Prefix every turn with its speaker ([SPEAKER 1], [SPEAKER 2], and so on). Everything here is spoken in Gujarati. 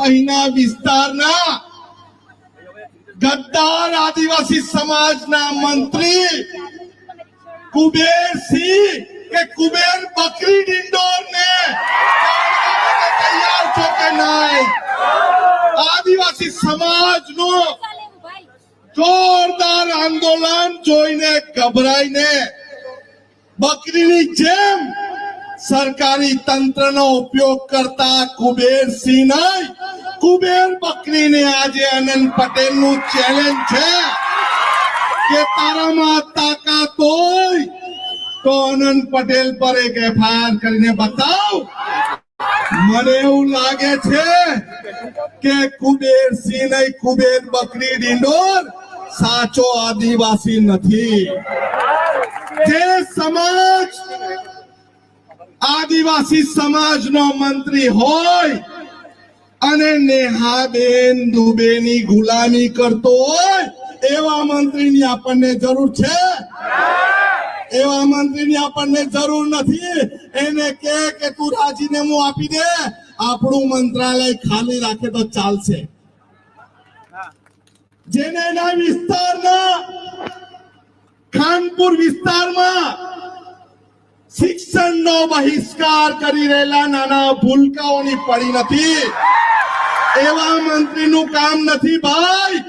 [SPEAKER 1] પહીના વિસ્તારના ગદ્દાર આદિવાસી સમાજના મંત્રી કુબેરસિંહ કે કુબેર બકરી ડિંડોર ને તૈયાર છો કે નહીં? આદિવાસી સમાજનો જોરદાર આંદોલન જોઈને ગભરાઈને બકરીની જેમ સરકારી તંત્રનો ઉપયોગ કરતા કુબેરસિંહ નહીં કુબેર બકરીને આજે અનંત પટેલનું ચેલેન્જ છે કે તારામાં તાકાત હોય તો અનંત પટેલ પર એક એફઆઈઆર કરીને બતાવ. મને એવું લાગે છે કે કુબેર સિંહ નહીં, કુબેર બકરી ડિંડોર સાચો આદિવાસી નથી. જે સમાજ, આદિવાસી સમાજનો મંત્રી હોય અને નેહાબેન દુબેની ગુલામી કરતો હોય, એવા મંત્રીની આપણને જરૂર છે? એવા મંત્રીની આપણને જરૂર નથી. એને કે કે તું રાજીનામું આપી દે. આપણું મંત્રાલય ખાલી રાખે તો ચાલશે. જેને એના વિસ્તારના, ખાનપુર વિસ્તારમાં શિક્ષણનો બહિષ્કાર કરી રહેલા નાના ભૂલકાઓની પડી નથી. એવા મંત્રીનું કામ નથી ભાઈ.